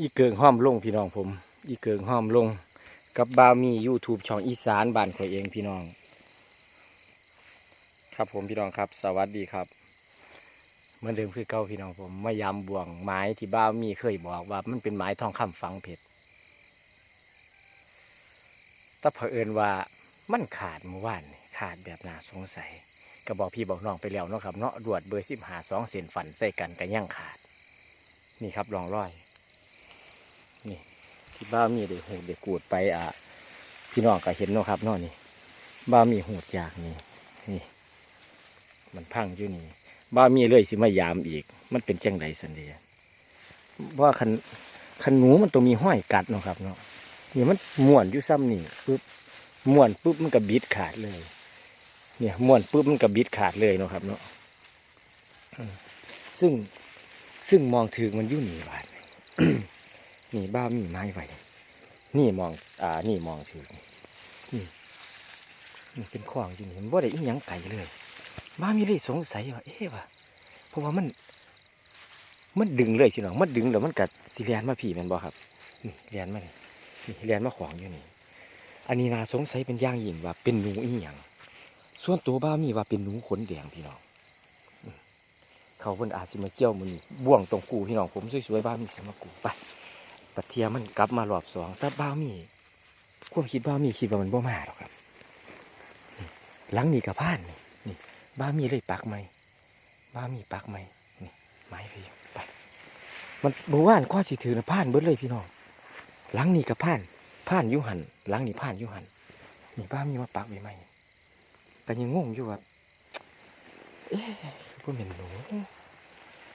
อีเกิงห้อมลงพี่น้องผม อีเกิงห้อมลง กับบาวมี YouTube ช่องอีสานบ้านข่อยเองพี่น้อง ครับผมพี่น้องครับ สวัสดีครับเหมือนเดิมคือเก่าพี่น้องผมมายามบ่วงไม้ที่บ้าวมีเคยบอกว่า มันเป็นไม้ทองคำฝังเพชรแต่เผอิญว่ามันขาดเมื่อวานขาดแบบน่าสงสัยก็บอกพี่บอกน้องไปแล้วเนาะครับเนาะรวดเบอร์สิบหาสองเส้นฝันใส่กันก็ยังขาด นี่ครับรองร้อย นี่ที่บ้ามีเด็กหูเด็กกูดไปอะพี่น้องก็เห็นเนาะครับนาะนี่บ้ามีหูจากนี่นี่ มันพังอยู่นี่บ้ามีเลยสิมายามอีก มันเป็นจังไดสันเดียว่าคันคันหนูมันต้องมีห้อยกัดเนาะครับเนาะนี่มันม้วนอยู่ซ้ำนี่ปุ๊บม้วนปุ๊บมันก็บิดขาดเลย เนี่ยม้วนปุ๊บมันก็บิดขาดเลยเนาะครับ เนาะซึ่งซึ่งมองถึงมันยู่นี่บาด นี่บ้ามีไม้ไว้นี่มอง อ่า นี่มองถึงนี่นี่เป็นขวางอยู่นี่มันบ่ได้อีหยังไก่เลยบ้ามีเลยสงสัยว่าเอ๊ะว่ะเพราะว่ามัน มันดึงเลยพี่น้องมันดึงแล้วมันกัดสิเลียนมาผีมันบ่ครับนี่เลียนมานี่เลียนมาขวางอยู่นี่ อันนี้นาสงสัยเป็นย่างหยิ่งว่าเป็นหนูอีหยังส่วนตัวบ้ามีว่าเป็นหนูขนแดงพี่น้องเขาเพิ่นอาจสิมาเกี่ยวมันนี่บ่วงตรงกูพี่น้องผมสวยๆบ้ามีสิมากูไป ปัเทียมันกลับมารอบสองแต่บ้ามีความคิดบ้ามีคิดว่ามันบ่มาหรอกครับหลังนี่กับพานนี่นี่บ้ามีเลยปักไหมบ้ามีปักไหมนี่ไม้ไปไปมันบ่ว่านข้อสิถือนะพานเบิดเลยพี่น้องหลังนี่กับพานพานยุหันหลังนี่พานยุหันนี่บ้ามีมาปักไว้ไหมแต่ยังงงอยู่ว่าเอ๊ะพวกเป็นหนู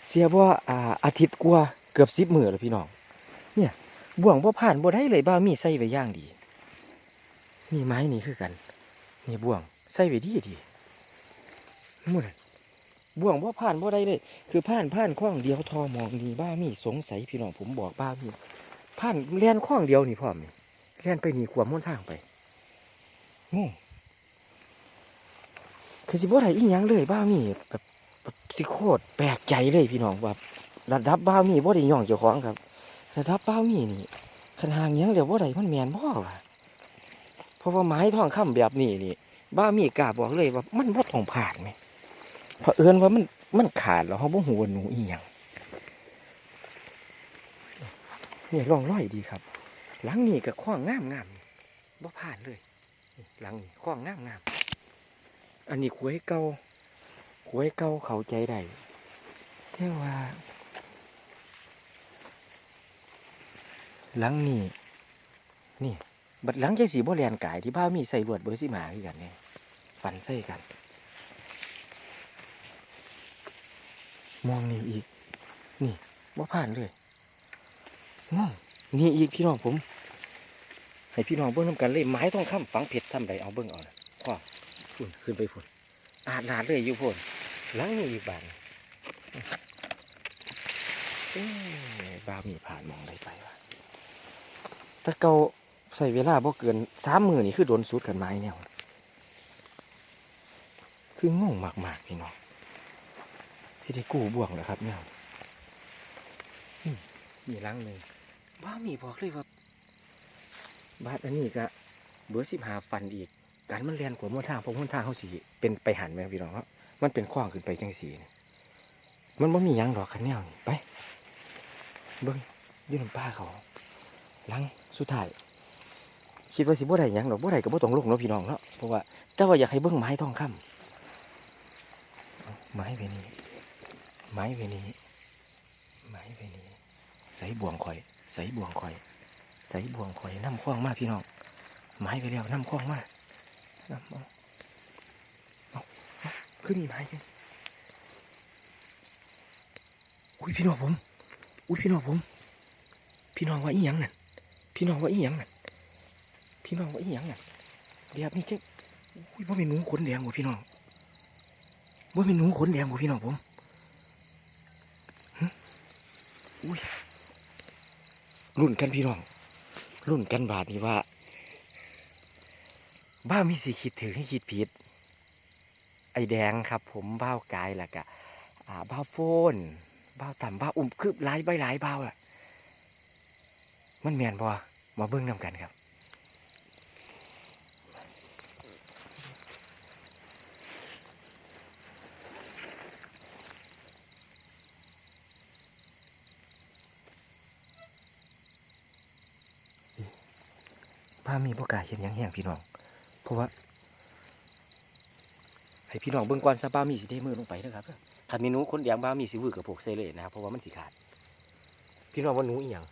เสียว่าอาอาทิตย์กว่าเกือบสิบมือแล้วพี่น้อง เนี่ยบ่วงบ่ผ่านบ่ได้เลยบ้ามีใส่ไว้ย่างดีนี่ไม้นี่คือกันนี่บ่วงใส่ไว้ดีดีมุ่นบ่วงบ่ผ่านบ่ได้เลย คือผ่านผ่านข้องเดียวทอมองนี่บ้ามีสงสัยพี่น้องผมบอกบ้ามีผ่านแล่นข้องเดียวนี่พร้อมนี่แล่นไปนี่ขวามม้วนทางไปงงคือสิบ่ได้อีหยังเลยบ้ามีแบบแบบสิโคตรแปลกใจเลยพี่น้องว่าระดับบ้ามีบ่ได้ย่องเจ้าของครับ ระดับบ้ามีนี่คันหางยังเดี๋ยวบ่ได้มันแมนบ่วะเพราะว่าไม้ทองคำแบบนี้นี่บ้ามีกาบอกเลยว่ามันบ่ต้องผ่านไหมเพราะเอิญว่ามันมันขาดแล้วเขาบ่หูว่าหนูอีหยังนี่ลองร้อยดีครับ หลังนี่ก็คล้องงามงามๆนี่บ่ผ่านเลยหลังนี่คล้องงามงามอันนี้ขวยเก่าขวยเก่าเขาใจได้แต่ว่า หลังนี่นี่บัดหลังใจสีบ่แลนกายที่บ้ามีใส่ลวดเบอร์สิมาคือกันเนี่ยฟันใส่กัน มองนี่อีก นี่บ่ผ่านเลยงงนี่อีกพี่น้องผม ให้พี่น้องเบิ่งน้ำกันเลยไม้ต้องค้ำฝังเพชรซ้ำใดเอาเบิ่งเอาพ่อพุ่นขึ้นไปพุ่นอาดลาดเลยอยู่พุ่นหลังนี้อีกบานเอ้ยบามีผ่านมองได้ไปวะ ถ้าเกาใส่เวลาบ่เกินสามมือนี่คือโดนสุดกันไม้แนวคืองงมากๆพี่น้องสิได้กู้บ่วงแล้วครับเนี่ยนี่มีหลังหนึ่งบ้ามีบอกเลยว่าบาทอันนี้ก็เบอร์สิบหาฟันอีก การมันเรียนขวบนทางเพราะบนทางเขาสีเป็นไปหันแม่พี่น้องครับมันเป็นขว้างขึ้นไปจังสีนี่มันไม่มีหยังหรอกคันแนวนี่ไป เบิ้งอยืนป้าเขาห ลังสุดท้ายคิดว่าสิบ่ได้หยังหรอกบ่ได้ก็บ่ต้องลงเนาะพี่น้องเนาะเพราะว่าแต่ว่าอยากให้เบิ้งไม้ทองคำเอาไม้ไปนี้ไม้ไปนี้ไม้ไปนี้ใส่บ่วงข่อย ใส่บ่วงข่อย ใส่บ่วงข่อยน้ำคว้างมากพี่น้องไม้ไปแล้วน้ำคล้องมากน้ำเอาเอาเอาขึ้นไม้ขึ้นอุ้ยพี่น้องผมอุ้ยพี่น้องผม พี่น้องว่าอีหยังนั่น พี่น้องว่าอีหยังนั่นพี่น้องว่าอีหยังนั่นเดี๋ยวนี่เจ๊อุ้ยว่าเป็นหนูขนแดงว่ะพี่น้องว่าเป็นหนูขนแดงว่ะพี่น้องผมอุ้ยรุ่นกันพี่น้อง รุ่นกันบาทนี่ว่า บ้ามีสิคิดถึงให้คิดผิด ไอแดงครับ ผมบ้าวกายแหละกะอ่าบ้าวโฟนบ้าวต่ำบ้าวอุ่มคือหลายใบหลายบ้าวอะ มันแมนบ่มาเบิ่งนํกันครับพามีประกล้าศเห็นยังแห้งพี่น้อง เพราะว่า ให้พี่น้องเบิ่งก่อนซะบ้ามีสิได้มือลงไปเด้อครับคันมีหนูคนแดงบ้ามีสิวือกับพวกเซเล่นะครับเพราะว่ามันสิขาด พี่น้องว่าหนูอีหยัง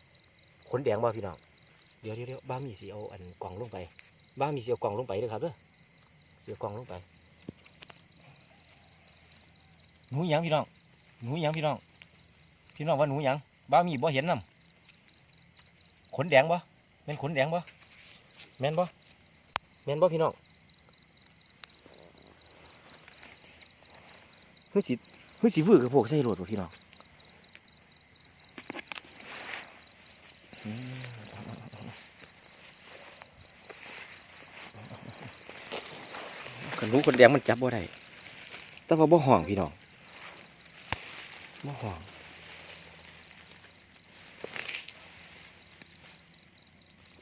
ขนแดงบ่พี่น้องเดี๋ยวเดี๋ยวเดี๋ยวบ้ามีสิเอาอันกล่องลงไป บ้ามีสิเอากล่องลงไปเด้อครับเด้อเสียกล่องลงไปหนูอีหยังพี่น้องหนูอีหยังพี่น้องพี่น้องว่าหนูอีหยังบ้ามีบ่เห็นนํขนแดงบ่แม่นขนแดงบ่แม่นบ่แม่นบ่พี่น้องเฮ้ยสิเฮ้ยสิวือกับพวกใส่รถบ่พี่น้อง กันรู้คนแดงมันจับบ่ได้แต่ว่าบ่ห่วงพี่น้องบ่ห่วง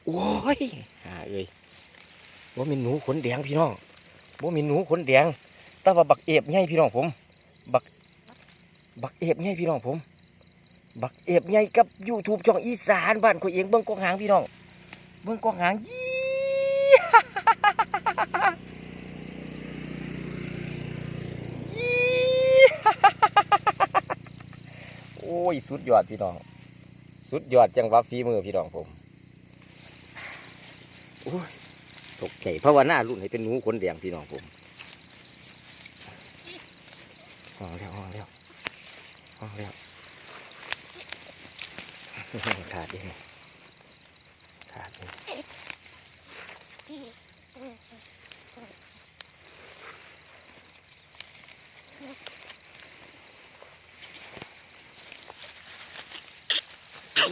โอ้ยอ่าเอ้ยว่มีหนูขนแดงพี่น้องว่มีหนูขนแดงแต่ว่าบักเอฟไงพี่น้องผม บักบักเอฟไงพี่น้องผม บักเอฟไงกับยูทูบช่องอีสานบ้านข่อยเองเบิ้งกองหางพี่น้องเบิ้งกองหางยี่ยี่ โอ้ยสุดยอดพี่น้อง สุดยอดจังหวะฝีมือพี่น้องผมโอ้ยตกใจเพราะว่าหน้ารุ่นให้เป็นหนูขนแดงพี่น้องผมห้องแล้วห้องแล้วห้องแล้วขาดเองขาดเอง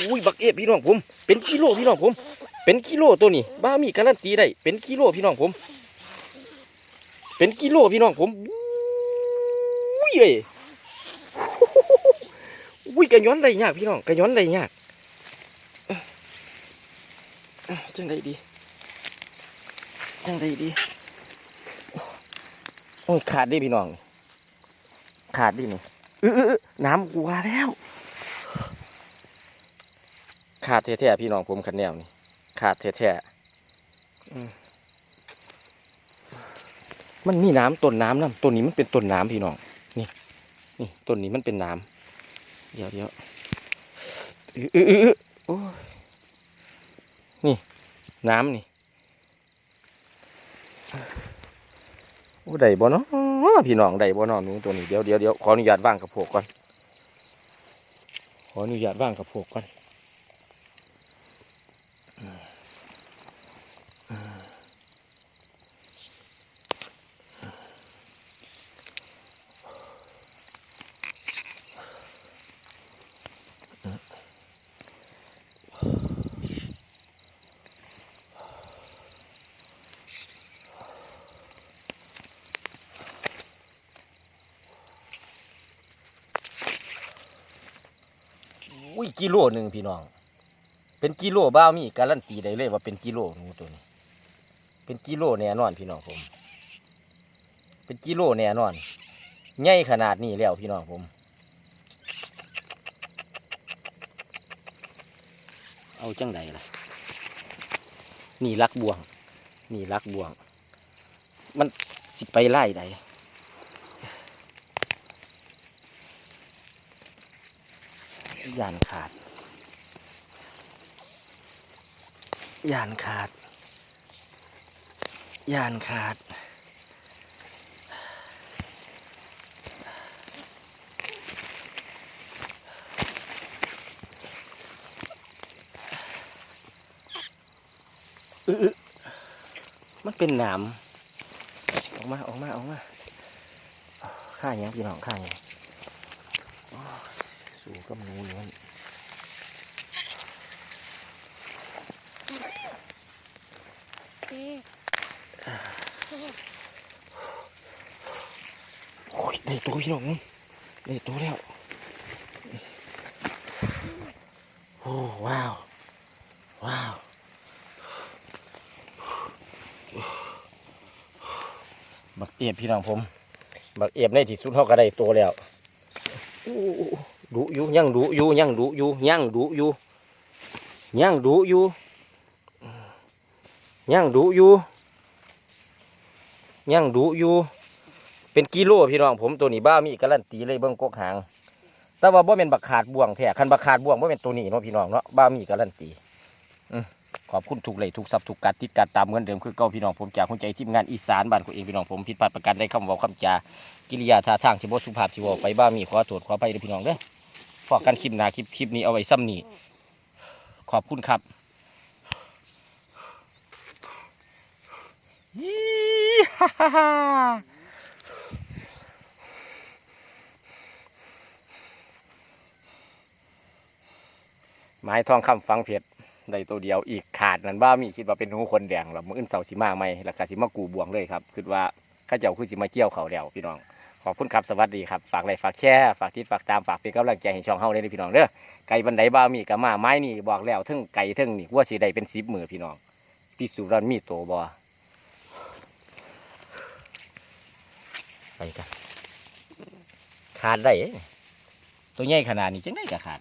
อุ้ยบักเอฟพี่น้องผม เป็นกิโลพี่น้องผม เป็นกิโลตัวนี้บ้ามีการันตีได้ เป็นกิโลพี่น้องผม เป็นกิโลพี่น้องผมอุ้ยเอ้ยอุ้ยกระย้อนได้ยากพี่น้องกระย้อนได้ยากเอ้อเอ้อจังไดดีจังไดดีโอ้ยขาดดิพี่น้อง ขาดดินี่เออเออเออน้ำกูว่าแล้ว ขาดแท้ๆพี่น้องผมขันแนวนี่ขาดแท้ๆมันมีน้ำต้นน้ำน้ำต้นนี้มันเป็นต้นน้ำพี่น้องนี่นี่ต้นนี้มันเป็นน้ำเดี๋ยวเดี๋ยวอือโอ้นี่ น้ำนี่โอ้ได้บ่เนาะพี่น้องได้บ่เนาะหนูตัวนี้เดี๋ยวเดี๋ยวเดี๋ยวขออนุญาตว่างกับโผกก่อนขออนุญาตว่างกับโผกก่อน อุ้ยกิโลหนึ่งพี่น้อง เป็นกิโลบ้ามีการันตีได้เลยว่าเป็นกิโลหนูตัวนี้ เป็นกิโลแน่นอนพี่น้องผม เป็นกิโลแน่นอนใหญ่ขนาดนี้แล้วพี่น้องผม เอาจังใดล่ะ นี่รักบวง นี่รักบวง มันสิไปไล่ใดยานขาด ยานขาด ยานขาด อื้อมันเป็นหนามออกมา ออกมา ออกมา ข้าหยังพี่น้องข้าหยังอ้สู่กับหนูเนี่ย ได้ตัวพี่น้องได้ตัวแล้วโอ้ว้าว ว้าวบักเอียบพี่น้องผม บักเอียบในที่สุดเขาก็ได้ตัวแล้วดุอยู่ยังดุอยู่ยังดุอยู่ยังดุอยู่ยังดุอยู่ยังดุอยู่ยังดุอยู่ เป็นกิโลพี่น้องผมตัวนี้บ้ามีการันตีเลยเบิ้งกกหาง แต่ว่าบ่เป็นบักขาดบ่วงแท้คันบักขาดบ่วงบ่เป็นตัวนี้เนาะพี่น้องเนาะบ้ามีการันตีขอบคุณทุกเลยทุกซับทุกการติดการตามเหมือนเดิมคือเก่าพี่น้องผมจากหัวใจทีมงานอีสานบ้านของเองพี่น้องผมผิดพลาดประการใดคำเว้าคำจากิริยาท่าทางที่บ่สุภาพที่เว้าไปบ้ามีขอโทษขออภัยเด้อพี่น้องเด้อพอกันคลิปหน้าคลิปคลิปนี้เอาไว้ซ้ำนี้ขอบคุณครับยี่ฮ่าฮ่า ไม้ทองคำฟังเพชรได้ตัวเดียวอีกขาดนั่นบ้ามีคิดว่าเป็นหูคนแดงแล้วมืออื่นเสาสิมาไหมแล้วก็สิมากูบวงเลยครับคิดว่าข้าเจ้าคือสิมาเกี่ยวเขาแล้วพี่น้องขอบคุณครับสวัสดีครับฝากไลค์ฝากแชร์ฝากติดฝากตามฝากเป็นกำลังใจให้ช่องเฮาเลยเด้อพี่น้องเด้อไก่บันไดบ้ามีกับมาไม้นี่บอกแล้วทึ่งไก่ทึ่งนี่ว่าสิได้เป็นสิบมือพี่น้องพี่สุรันมีโตบอไปกันขาดได้ตัวใหญ่ขนาดนี้จังได้ก็ขาด